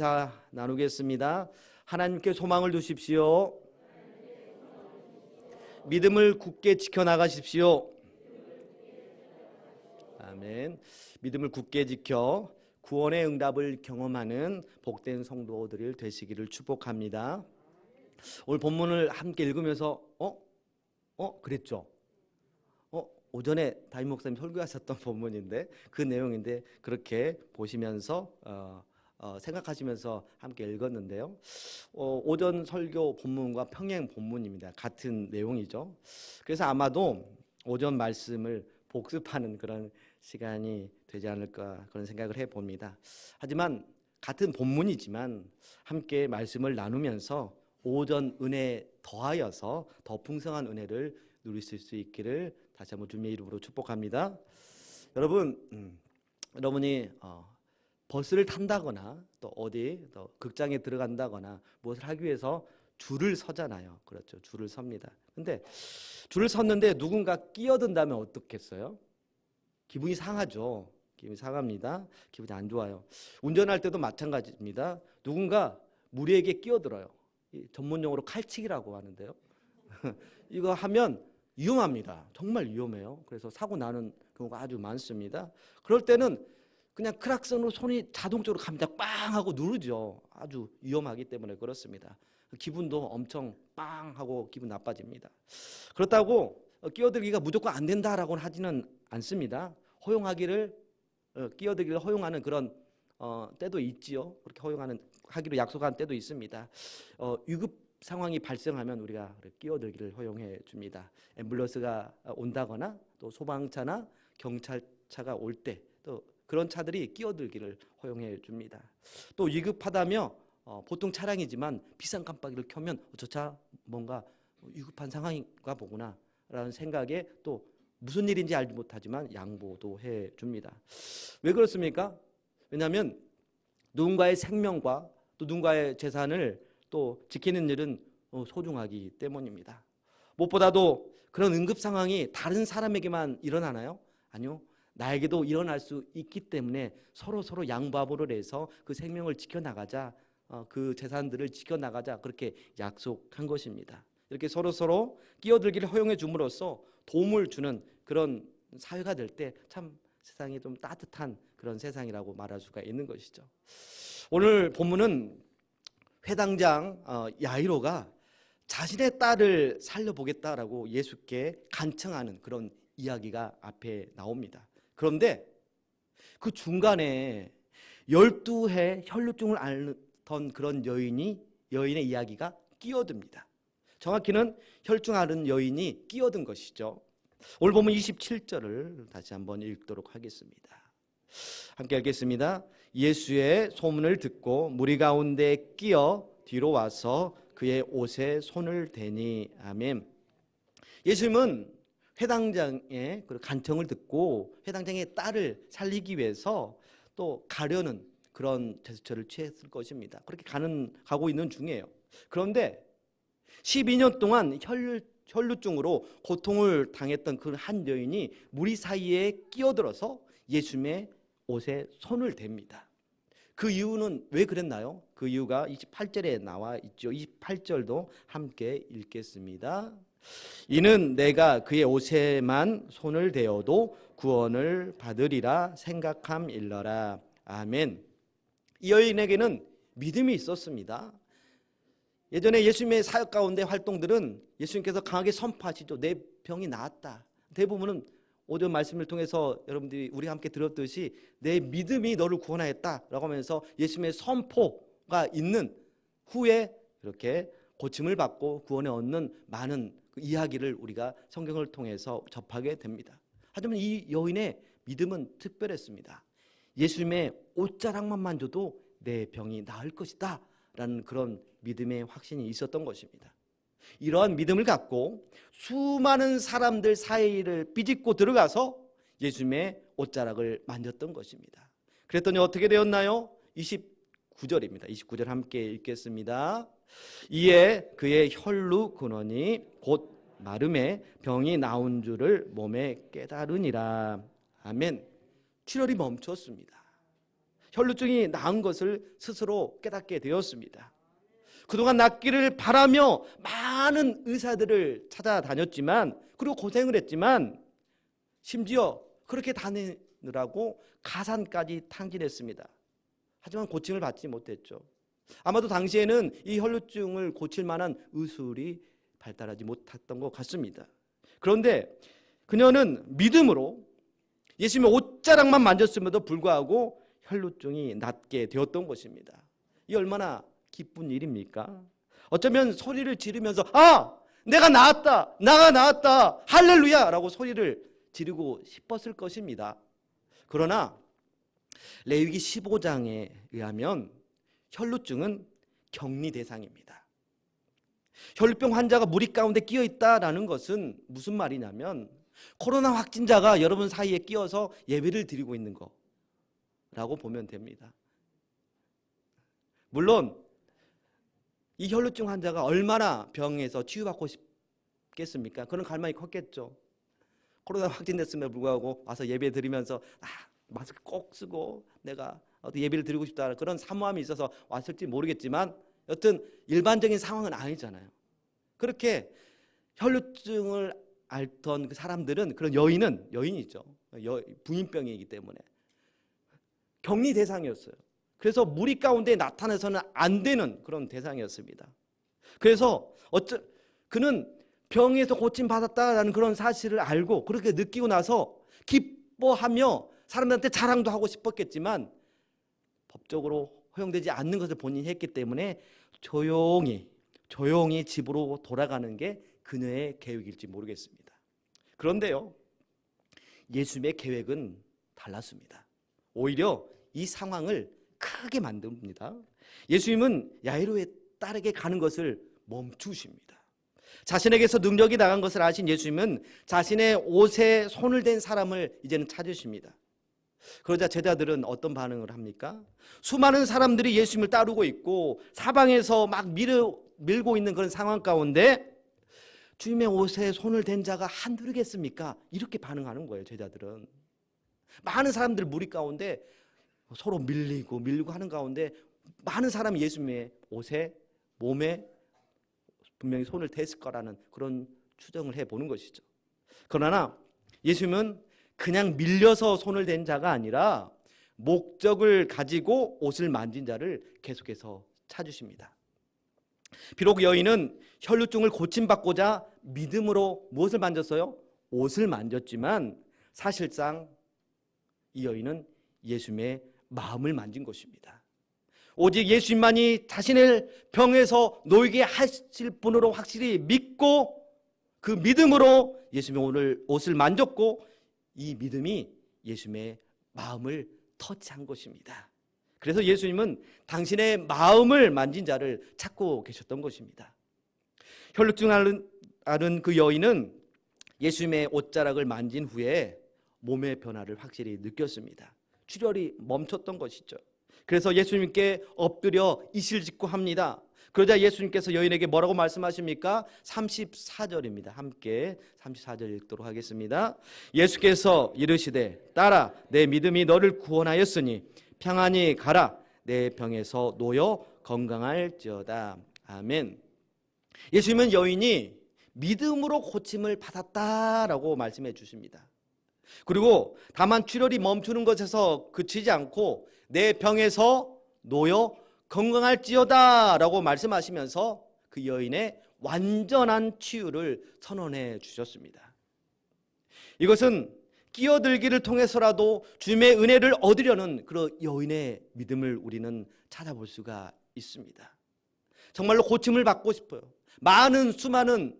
인사 나누겠습니다. 하나님께 소망을 두십시오. 믿음을 굳게 지켜나가십시오. 아멘. 믿음을 굳게 지켜 구원의 응답을 경험하는 복된 성도들이 되시기를 축복합니다. 오늘 본문을 함께 읽으면서 어? 어? 그랬죠? 어? 오전에 담임 목사님 설교하셨던 본문인데 그 내용인데 그렇게 보시면서 어, 어, 생각하시면서 함께 읽었는데요. 어, 오전 설교 본문과 평행 본문입니다. 같은 내용이죠. 그래서 아마도 오전 말씀을 복습하는 그런 시간이 되지 않을까 그런 생각을 해 봅니다. 하지만 같은 본문이지만 함께 말씀을 나누면서 오전 은혜 더하여서 더 풍성한 은혜를 누리실 수 있기를 다시 한번 주님의 이름으로 축복합니다. 여러분, 음, 여러분이 어, 버스를 탄다거나 또 어디 또 극장에 들어간다거나 무엇을 하기 위해서 줄을 서잖아요. 그렇죠. 줄을 섭니다. 근데 줄을 섰는데 누군가 끼어든다면 어떻겠어요? 기분이 상하죠. 기분이 상합니다. 기분이 안 좋아요. 운전할 때도 마찬가지입니다. 누군가 무리에게 끼어들어요. 이 전문용어로 칼치기라고 하는데요. 이거 하면 위험합니다. 정말 위험해요. 그래서 사고 나는 경우가 아주 많습니다. 그럴 때는 그냥 크락선으로 손이 자동적으로 갑니다. 빵 하고 누르죠. 아주 위험하기 때문에 그렇습니다. 기분도 엄청 빵 하고 기분 나빠집니다. 그렇다고 끼어들기가 무조건 안 된다라고는 하지는 않습니다. 허용하기를 어, 끼어들기를 허용하는 그런 어, 때도 있지요. 그렇게 허용하는 하기로 약속한 때도 있습니다. 어, 위급 상황이 발생하면 우리가 끼어들기를 허용해 줍니다. 앰뷸런스가 온다거나 또 소방차나 경찰차가 올 때 또 그런 차들이 끼어들기를 허용해 줍니다. 또 위급하다며 어, 보통 차량이지만 비상 깜빡이를 켜면 어, 저차 뭔가 위급한 상황인가 보구나 라는 생각에 또 무슨 일인지 알지 못하지만 양보도 해 줍니다. 왜 그렇습니까? 왜냐하면 누군가의 생명과 또 누군가의 재산을 또 지키는 일은 어, 소중하기 때문입니다. 무엇보다도 그런 응급 상황이 다른 사람에게만 일어나나요? 아니요. 나에게도 일어날 수 있기 때문에 서로 서로 양보함으로 해서 그 생명을 지켜나가자, 어, 그 재산들을 지켜나가자 그렇게 약속한 것입니다. 이렇게 서로 서로 끼어들기를 허용해 줌으로써 도움을 주는 그런 사회가 될 때 참 세상이 좀 따뜻한 그런 세상이라고 말할 수가 있는 것이죠. 오늘 본문은 회당장 어, 야이로가 자신의 딸을 살려보겠다라고 예수께 간청하는 그런 이야기가 앞에 나옵니다. 그런데 그 중간에 12해 혈루증을 앓던 그런 여인이 여인의 이야기가 끼어듭니다. 정확히는 혈중 앓은 여인이 끼어든 것이죠. 오늘 보면 27절을 다시 한번 읽도록 하겠습니다. 함께 읽겠습니다. 예수의 소문을 듣고 무리 가운데 끼어 뒤로 와서 그의 옷에 손을 대니 아멘. 예수님은 회당장의 간청을 듣고 회당장의 딸을 살리기 위해서 또 가려는 그런 제스처를 취했을 것입니다. 그렇게 가는 가고 있는 중이에요. 그런데 12년 동안 혈, 혈루증으로 고통을 당했던 그 한 여인이 무리 사이에 끼어들어서 예수님의 옷에 손을 댑니다. 그 이유는 왜 그랬나요? 그 이유가 28절에 나와 있죠. 28절도 함께 읽겠습니다. 이는 내가 그의 옷에만 손을 대어도 구원을 받으리라 생각함 일러라. 아멘. 이 여인에게는 믿음이 있었습니다. 예전에 예수님의 사역 가운데 활동들은 예수님께서 강하게 선포하시죠. 내 병이 나았다. 대부분은 오전 말씀을 통해서 여러분들이 우리 함께 들었듯이 내 믿음이 너를 구원하였다라고 하면서 예수님의 선포가 있는 후에 이렇게 고침을 받고 구원에 얻는 많은 그 이야기를 우리가 성경을 통해서 접하게 됩니다. 하지만 이 여인의 믿음은 특별했습니다. 예수님의 옷자락만 만져도 내 병이 나을 것이다. 라는 그런 믿음의 확신이 있었던 것입니다. 이러한 믿음을 갖고 수많은 사람들 사이를 비집고 들어가서 예수님의 옷자락을 만졌던 것입니다. 그랬더니 어떻게 되었나요? 29절입니다. 29절 함께 읽겠습니다. 이에 그의 혈루 근원이 곧 마름에 병이 나온 줄을 몸에 깨달으니라. 아멘. 출혈이 멈췄습니다. 혈루증이 나은 것을 스스로 깨닫게 되었습니다. 그동안 낫기를 바라며 많은 의사들을 찾아다녔지만 그리고 고생을 했지만 심지어 그렇게 다니느라고 가산까지 탕진했습니다. 하지만 고침을 받지 못했죠. 아마도 당시에는 이 혈루증을 고칠 만한 의술이 발달하지 못했던 것 같습니다. 그런데 그녀는 믿음으로 예수님의 옷자락만 만졌음에도 불구하고 혈루증이 낫게 되었던 것입니다. 이 얼마나 기쁜 일입니까? 어쩌면 소리를 지르면서 아 내가 나았다 나가 나았다 할렐루야라고 소리를 지르고 싶었을 것입니다. 그러나 레위기 15장에 의하면 혈루증은 격리 대상입니다. 혈루병 환자가 무리 가운데 끼어 있다라는 것은 무슨 말이냐면 코로나 확진자가 여러분 사이에 끼어서 예배를 드리고 있는 거라고 보면 됩니다. 물론 이 혈루증 환자가 얼마나 병에서 치유받고 싶겠습니까? 그런 갈망이 컸겠죠. 코로나 확진됐음에도 불구하고 와서 예배 드리면서 아, 마스크 꼭 쓰고 내가 어떤 예배를 드리고 싶다 그런 사모함이 있어서 왔을지 모르겠지만 여튼 일반적인 상황은 아니잖아요. 그렇게 혈루증을 앓던 그 사람들은 그런 여인은 여인이죠. 여, 부인병이기 때문에 격리 대상이었어요. 그래서 무리 가운데 나타나서는 안 되는 그런 대상이었습니다. 그래서 어쩌 그는 병에서 고침 받았다라는 그런 사실을 알고 그렇게 느끼고 나서 기뻐하며 사람들한테 자랑도 하고 싶었겠지만 법적으로 허용되지 않는 것을 본인이 했기 때문에 조용히 조용히 집으로 돌아가는 게 그녀의 계획일지 모르겠습니다. 그런데요. 예수님의 계획은 달랐습니다. 오히려 이 상황을 크게 만듭니다. 예수님은 야이로의 딸에게 가는 것을 멈추십니다. 자신에게서 능력이 나간 것을 아신 예수님은 자신의 옷에 손을 댄 사람을 이제는 찾으십니다. 그러자 제자들은 어떤 반응을 합니까? 수많은 사람들이 예수님을 따르고 있고 사방에서 막 밀어, 밀고 있는 그런 상황 가운데 주님의 옷에 손을 댄 자가 한둘이겠습니까? 이렇게 반응하는 거예요, 제자들은. 많은 사람들 무리 가운데 서로 밀리고 밀리고 하는 가운데 많은 사람이 예수님의 옷에 몸에 분명히 손을 댔을 거라는 그런 추정을 해 보는 것이죠. 그러나 예수님은 그냥 밀려서 손을 댄 자가 아니라 목적을 가지고 옷을 만진 자를 계속해서 찾으십니다. 비록 여인은 혈루증을 고침받고자 믿음으로 무엇을 만졌어요? 옷을 만졌지만 사실상 이 여인은 예수님의 마음을 만진 것입니다. 오직 예수님만이 자신을 병에서 놓이게 하실 분으로 확실히 믿고 그 믿음으로 예수님의 오늘 옷을 만졌고 이 믿음이 예수님의 마음을 터치한 것입니다. 그래서 예수님은 당신의 마음을 만진 자를 찾고 계셨던 것입니다. 혈루증 앓은 그 여인은 예수님의 옷자락을 만진 후에 몸의 변화를 확실히 느꼈습니다. 출혈이 멈췄던 것이죠. 그래서 예수님께 엎드려 이실직고 합니다. 그러자 예수님께서 여인에게 뭐라고 말씀하십니까? 34절입니다. 함께 34절 읽도록 하겠습니다. 예수께서 이르시되 딸아 내 믿음이 너를 구원하였으니 평안히 가라 내 병에서 놓여 건강할지어다. 아멘. 예수님은 여인이 믿음으로 고침을 받았다라고 말씀해 주십니다. 그리고 다만 출혈이 멈추는 것에서 그치지 않고 내 병에서 놓여 건강할지어다 라고 말씀하시면서 그 여인의 완전한 치유를 선언해 주셨습니다. 이것은 끼어들기를 통해서라도 주님의 은혜를 얻으려는 그런 여인의 믿음을 우리는 찾아볼 수가 있습니다. 정말로 고침을 받고 싶어요. 많은 수많은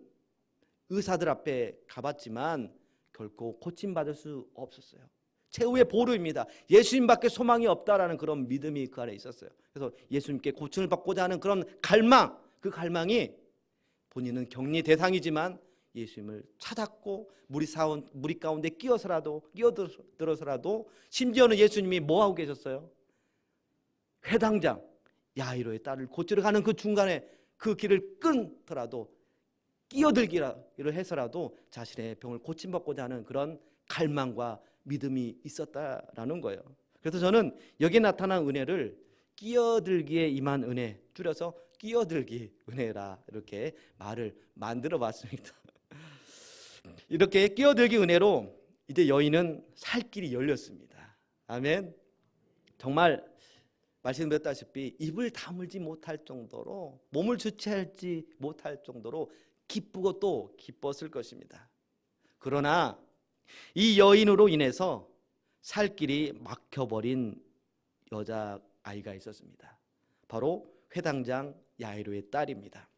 의사들 앞에 가봤지만 결코 고침 받을 수 없었어요. 최후의 보루입니다. 예수님밖에 소망이 없다라는 그런 믿음이 그 안에 있었어요. 그래서 예수님께 고침을 받고자 하는 그런 갈망, 그 갈망이 본인은 격리 대상이지만 예수님을 찾았고 무리 사원 무리 가운데 끼어서라도 끼어들어서라도 심지어는 예수님이 뭐 하고 계셨어요? 회당장 야이로의 딸을 고치러 가는 그 중간에 그 길을 끊더라도 끼어들기를 해서라도 자신의 병을 고침받고자 하는 그런 갈망과 믿음이 있었다라는 거예요. 그래서 저는 여기에 나타난 은혜를 끼어들기에 임한 은혜 줄여서 끼어들기 은혜라 이렇게 말을 만들어 봤습니다. 이렇게 끼어들기 은혜로 이제 여인은 살 길이 열렸습니다. 아멘. 정말 말씀드렸다시피 입을 다물지 못할 정도로 몸을 주체하지 못할 정도로 기쁘고 또 기뻤을 것입니다. 그러나 이 여인으로 인해서 살 길이 막혀버린 여자 아이가 있었습니다. 바로 회당장 야이로의 딸입니다.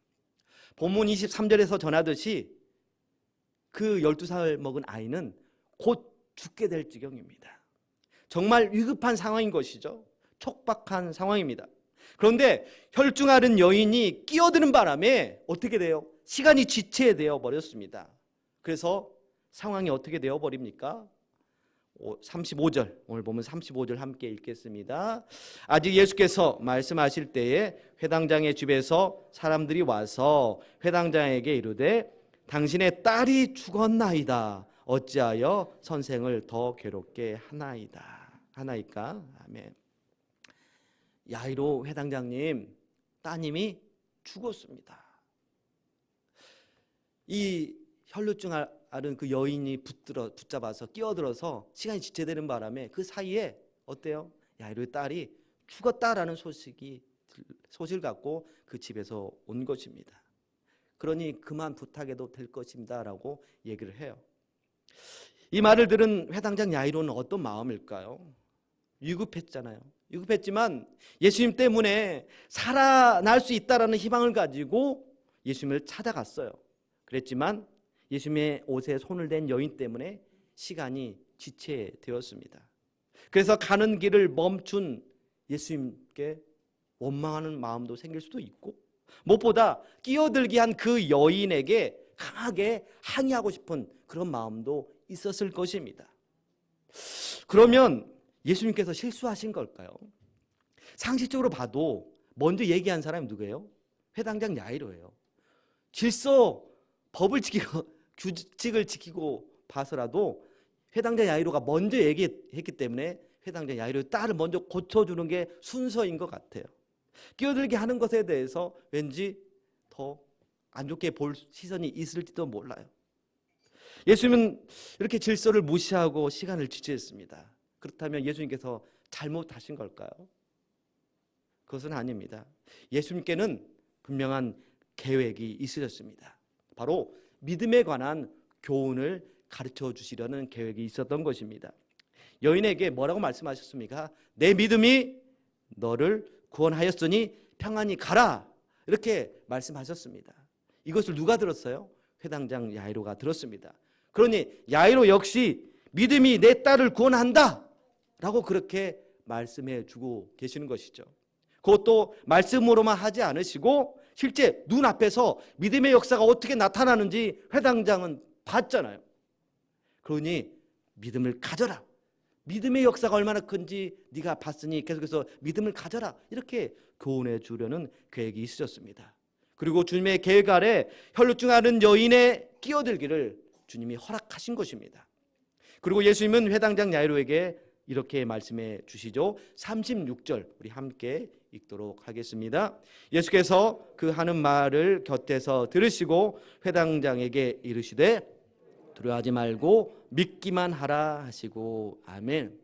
본문 23절에서 전하듯이 그 12살 먹은 아이는 곧 죽게 될 지경입니다. 정말 위급한 상황인 것이죠. 촉박한 상황입니다. 그런데 혈중하는 여인이 끼어드는 바람에 어떻게 돼요? 시간이 지체되어 버렸습니다. 그래서 상황이 어떻게 되어 버립니까? 35절 오늘 보면 35절 함께 읽겠습니다. 아직 예수께서 말씀하실 때에 회당장의 집에서 사람들이 와서 회당장에게 이르되 당신의 딸이 죽었나이다. 어찌하여 선생을 더 괴롭게 하나이다. 하나이까? 아멘. 야이로 회당장님 따님이 죽었습니다. 이 혈루증 앓은 그 여인이 붙들어 붙잡아서 끼어들어서 시간이 지체되는 바람에 그 사이에 어때요? 야이로의 딸이 죽었다라는 소식이 소식을 갖고 그 집에서 온 것입니다. 그러니 그만 부탁해도 될 것입니다라고 얘기를 해요. 이 말을 들은 회당장 야이로는 어떤 마음일까요? 위급했잖아요. 위급했지만 예수님 때문에 살아날 수 있다라는 희망을 가지고 예수님을 찾아갔어요. 그랬지만 예수님의 옷에 손을 댄 여인 때문에 시간이 지체되었습니다. 그래서 가는 길을 멈춘 예수님께 원망하는 마음도 생길 수도 있고 무엇보다 끼어들게 한 그 여인에게 강하게 항의하고 싶은 그런 마음도 있었을 것입니다. 그러면 예수님께서 실수하신 걸까요? 상식적으로 봐도 먼저 얘기한 사람이 누구예요? 회당장 야이로예요. 질서 법을 지키고 규칙을 지키고 봐서라도 회당장 야이로가 먼저 얘기했기 때문에 회당장 야이로의 딸을 먼저 고쳐주는 게 순서인 것 같아요. 끼어들게 하는 것에 대해서 왠지 더 안 좋게 볼 시선이 있을지도 몰라요. 예수님은 이렇게 질서를 무시하고 시간을 지체했습니다. 그렇다면 예수님께서 잘못하신 걸까요? 그것은 아닙니다. 예수님께는 분명한 계획이 있으셨습니다. 바로 믿음에 관한 교훈을 가르쳐 주시려는 계획이 있었던 것입니다. 여인에게 뭐라고 말씀하셨습니까? 내 믿음이 너를 구원하였으니 평안히 가라. 이렇게 말씀하셨습니다. 이것을 누가 들었어요? 회당장 야이로가 들었습니다. 그러니 야이로 역시 믿음이 내 딸을 구원한다. 라고 그렇게 말씀해 주고 계시는 것이죠. 그것도 말씀으로만 하지 않으시고 실제 눈앞에서 믿음의 역사가 어떻게 나타나는지 회당장은 봤잖아요. 그러니 믿음을 가져라. 믿음의 역사가 얼마나 큰지 네가 봤으니 계속해서 믿음을 가져라. 이렇게 교훈해 주려는 계획이 있으셨습니다. 그리고 주님의 계획 아래 혈루증 앓은 여인의 끼어들기를 주님이 허락하신 것입니다. 그리고 예수님은 회당장 야이로에게 이렇게 말씀해 주시죠. 36절 우리 함께 읽도록 하겠습니다. 예수께서 그 하는 말을 곁에서 들으시고 회당장에게 이르시되 두려워하지 말고 믿기만 하라 하시고 아멘.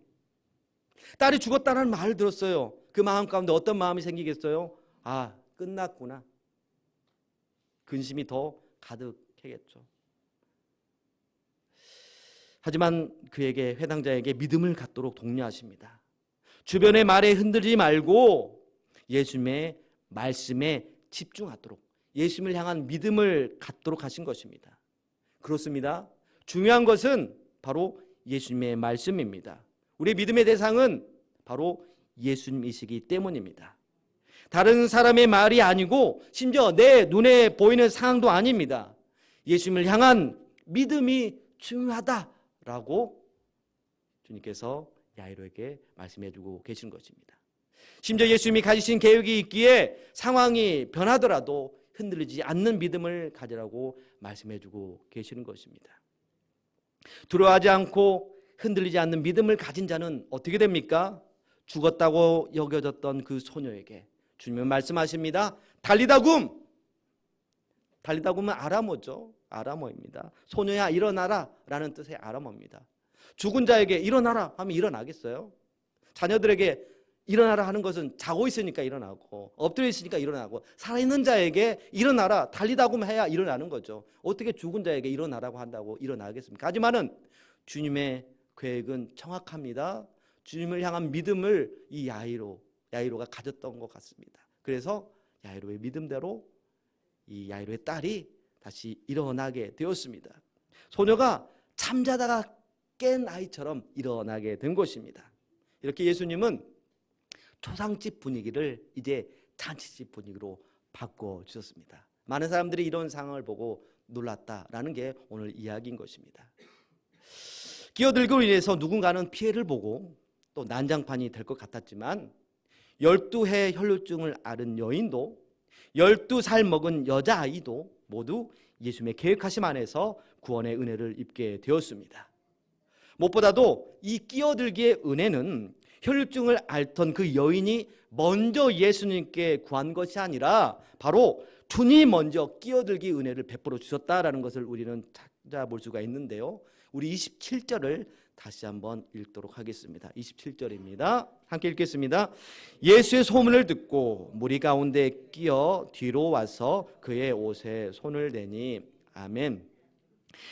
딸이 죽었다는 말을 들었어요. 그 마음 가운데 어떤 마음이 생기겠어요? 아, 끝났구나. 근심이 더 가득해겠죠. 하지만 그에게 회당자에게 믿음을 갖도록 독려하십니다. 주변의 말에 흔들리지 말고 예수님의 말씀에 집중하도록 예수님을 향한 믿음을 갖도록 하신 것입니다. 그렇습니다. 중요한 것은 바로 예수님의 말씀입니다. 우리 믿음의 대상은 바로 예수님이시기 때문입니다. 다른 사람의 말이 아니고 심지어 내 눈에 보이는 상황도 아닙니다. 예수님을 향한 믿음이 중요하다 라고 주님께서 야이로에게 말씀해 주고 계신 것입니다. 심지어 예수님이 가지신 계획이 있기에 상황이 변하더라도 흔들리지 않는 믿음을 가지라고 말씀해 주고 계시는 것입니다. 두려워하지 않고 흔들리지 않는 믿음을 가진 자는 어떻게 됩니까? 죽었다고 여겨졌던 그 소녀에게 주님은 말씀하십니다. 달리다굼. 달리다굼은 아람어죠. 아람어입니다. 소녀야 일어나라라는 뜻의 아람어입니다. 죽은 자에게 일어나라 하면 일어나겠어요? 자녀들에게 일어나라 하는 것은 자고 있으니까 일어나고 엎드려 있으니까 일어나고 살아있는 자에게 일어나라 달리다고 해야 일어나는 거죠. 어떻게 죽은 자에게 일어나라고 한다고 일어나겠습니까? 하지만은 주님의 계획은 정확합니다. 주님을 향한 믿음을 이 야이로 야이로가 가졌던 것 같습니다. 그래서 야이로의 믿음대로 이 야이로의 딸이 다시 일어나게 되었습니다. 소녀가 잠자다가 깬 아이처럼 일어나게 된 것입니다. 이렇게 예수님은 초상집 분위기를 이제 잔치집 분위기로 바꿔 주셨습니다. 많은 사람들이 이런 상황을 보고 놀랐다라는 게 오늘 이야기인 것입니다. 끼어들고 인해서 누군가는 피해를 보고 또 난장판이 될 것 같았지만 12해 혈루증을 앓은 여인도 12살 먹은 여자아이도 모두 예수님의 계획하심 안에서 구원의 은혜를 입게 되었습니다. 무엇보다도 이 끼어들기의 은혜는 혈류증을 앓던 그 여인이 먼저 예수님께 구한 것이 아니라 바로 주님이 먼저 끼어들기 은혜를 베풀어 주셨다라는 것을 우리는 찾아볼 수가 있는데요. 우리 27절을 다시 한번 읽도록 하겠습니다. 27절입니다. 함께 읽겠습니다. 예수의 소문을 듣고 무리 가운데 끼어 뒤로 와서 그의 옷에 손을 대니 아멘.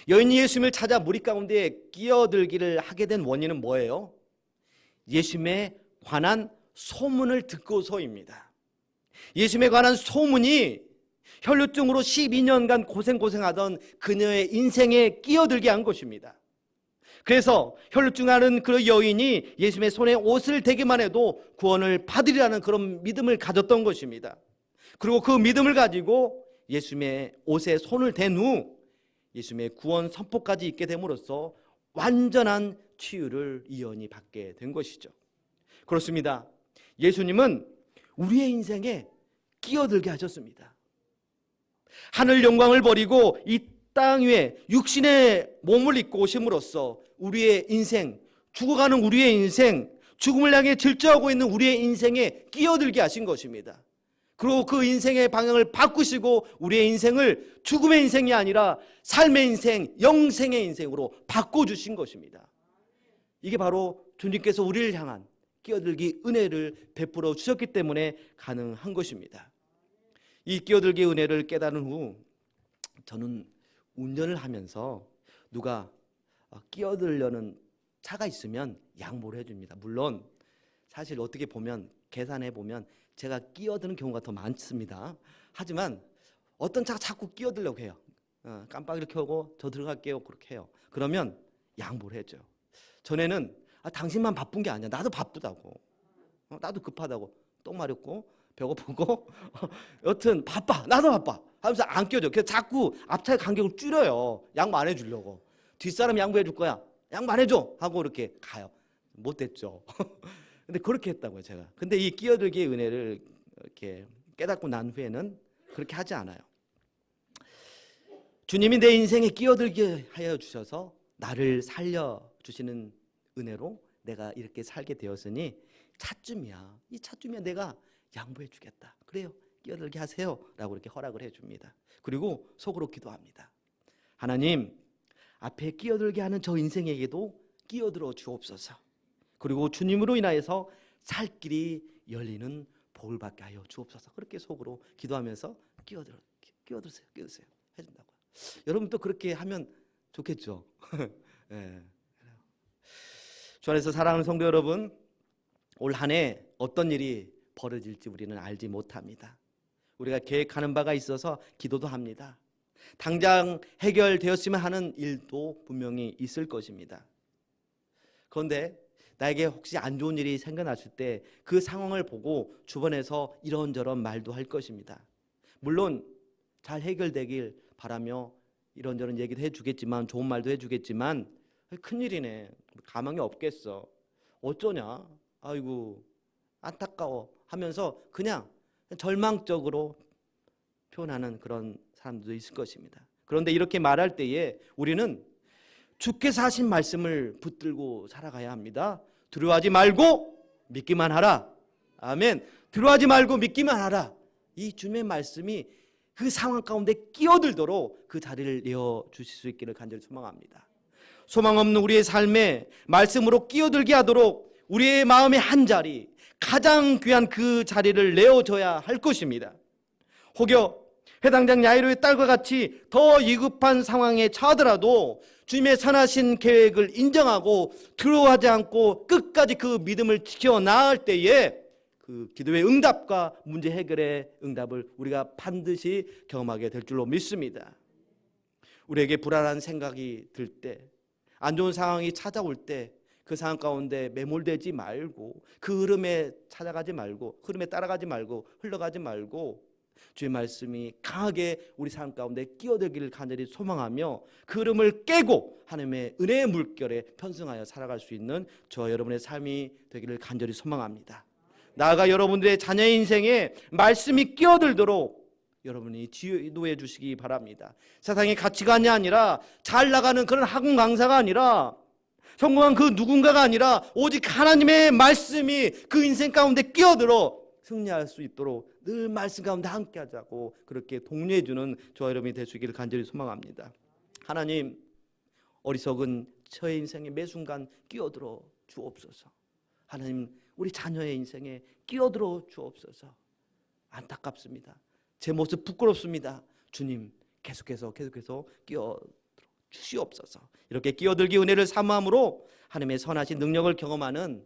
여인이 예수님을 찾아 무리 가운데 끼어들기를 하게 된 원인은 뭐예요? 예수님에 관한 소문을 듣고서입니다. 예수님에 관한 소문이 혈류증으로 12년간 고생고생하던 그녀의 인생에 끼어들게 한 것입니다. 그래서 혈류증하는 그 여인이 예수님의 손에 옷을 대기만 해도 구원을 받으리라는 그런 믿음을 가졌던 것입니다. 그리고 그 믿음을 가지고 예수님의 옷에 손을 댄 후 예수님의 구원 선포까지 있게 됨으로써 완전한 치유를 이 여인이 받게 된 것이죠. 그렇습니다. 예수님은 우리의 인생에 끼어들게 하셨습니다. 하늘 영광을 버리고 이 땅 위에 육신의 몸을 입고 오심으로써 우리의 인생, 죽어가는 우리의 인생, 죽음을 향해 질주하고 있는 우리의 인생에 끼어들게 하신 것입니다. 그리고 그 인생의 방향을 바꾸시고 우리의 인생을 죽음의 인생이 아니라 삶의 인생, 영생의 인생으로 바꿔주신 것입니다. 이게 바로 주님께서 우리를 향한 끼어들기 은혜를 베풀어 주셨기 때문에 가능한 것입니다. 이 끼어들기 은혜를 깨달은 후 저는 운전을 하면서 누가 어, 끼어들려는 차가 있으면 양보를 해줍니다. 물론 사실 어떻게 보면 계산해 보면 제가 끼어드는 경우가 더 많습니다. 하지만 어떤 차가 자꾸 끼어들려고 해요. 어, 깜빡이를 켜고 저 들어갈게요. 그렇게 해요. 그러면 양보를 해줘요. 전에는 아, 당신만 바쁜 게 아니야. 나도 바쁘다고. 어, 나도 급하다고. 똥 마렵고 배고프고 여튼 바빠. 나도 바빠. 하면서 안 껴줘. 그래서 자꾸 앞차의 간격을 줄여요. 양보 안 해주려고. 뒷사람 양보해 줄 거야. 양보 안 해줘. 하고 이렇게 가요. 못됐죠. 근데 그렇게 했다고요, 제가. 근데 이 끼어들기의 은혜를 이렇게 깨닫고 난 후에는 그렇게 하지 않아요. 주님이 내 인생에 끼어들게 하여 주셔서 나를 살려 주시는 은혜로 내가 이렇게 살게 되었으니 차쯤이야. 이 차쯤이야 내가 양보해 주겠다. 그래요. 끼어들게 하세요. 라고 이렇게 허락을 해 줍니다. 그리고 속으로 기도합니다. 하나님, 앞에 끼어들게 하는 저 인생에게도 끼어들어 주옵소서. 그리고 주님으로 인하여서 살 길이 열리는 복을 받게 하여 주옵소서. 그렇게 속으로 기도하면서 끼어들 끼어드세요. 끼어드세요. 해 준다고. 여러분 또 그렇게 하면 좋겠죠. 예. 주 안에서 사랑하는 성도 여러분, 올 한 해 어떤 일이 벌어질지 우리는 알지 못합니다. 우리가 계획하는 바가 있어서 기도도 합니다. 당장 해결되었으면 하는 일도 분명히 있을 것입니다. 그런데 나에게 혹시 안 좋은 일이 생겨났을 때 그 상황을 보고 주변에서 이런저런 말도 할 것입니다. 물론 잘 해결되길 바라며 이런저런 얘기도 해주겠지만 좋은 말도 해주겠지만 큰일이네 가망이 없겠어 어쩌냐 아이고 안타까워 하면서 그냥 절망적으로 표현하는 그런 사람들도 있을 것입니다. 그런데 이렇게 말할 때에 우리는 주께서 하신 말씀을 붙들고 살아가야 합니다. 두려워하지 말고 믿기만 하라. 아멘. 두려워하지 말고 믿기만 하라. 이 주님의 말씀이 그 상황 가운데 끼어들도록 그 자리를 내어 주실 수 있기를 간절히 소망합니다. 소망 없는 우리의 삶에 말씀으로 끼어들게 하도록 우리의 마음의 한 자리, 가장 귀한 그 자리를 내어줘야 할 것입니다. 혹여 해당장 야이로의 딸과 같이 더 위급한 상황에 처하더라도 주님의 선하신 계획을 인정하고 두려워하지 않고 끝까지 그 믿음을 지켜 나갈 때에 그 기도의 응답과 문제 해결의 응답을 우리가 반드시 경험하게 될 줄로 믿습니다. 우리에게 불안한 생각이 들 때, 안 좋은 상황이 찾아올 때, 그 상황 가운데 매몰되지 말고, 그 흐름에 찾아가지 말고, 흐름에 따라가지 말고, 흘러가지 말고, 주의 말씀이 강하게 우리 삶 가운데 끼어들기를 간절히 소망하며 그 흐름을 깨고 하나님의 은혜의 물결에 편승하여 살아갈 수 있는 저 여러분의 삶이 되기를 간절히 소망합니다. 나아가 여러분들의 자녀의 인생에 말씀이 끼어들도록 여러분이 지도해 주시기 바랍니다. 세상의 가치관이 아니라 잘 나가는 그런 학원 강사가 아니라 성공한 그 누군가가 아니라 오직 하나님의 말씀이 그 인생 가운데 끼어들어 승리할 수 있도록 늘 말씀 가운데 함께 하자고 그렇게 독려해 주는 저와 여러분이 있기를 간절히 소망합니다. 하나님 어리석은 저의 인생에 매 순간 끼어들어 주옵소서. 하나님 우리 자녀의 인생에 끼어들어 주옵소서. 안타깝습니다. 제 모습 부끄럽습니다. 주님 계속해서 계속해서 끼어 주시옵소서. 이렇게 끼어들기 은혜를 사모함으로 하나님의 선하신 능력을 경험하는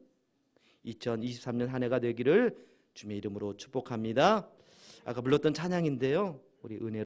2023년 한 해가 되기를 주님의 이름으로 축복합니다. 아까 불렀던 찬양인데요. 우리 은혜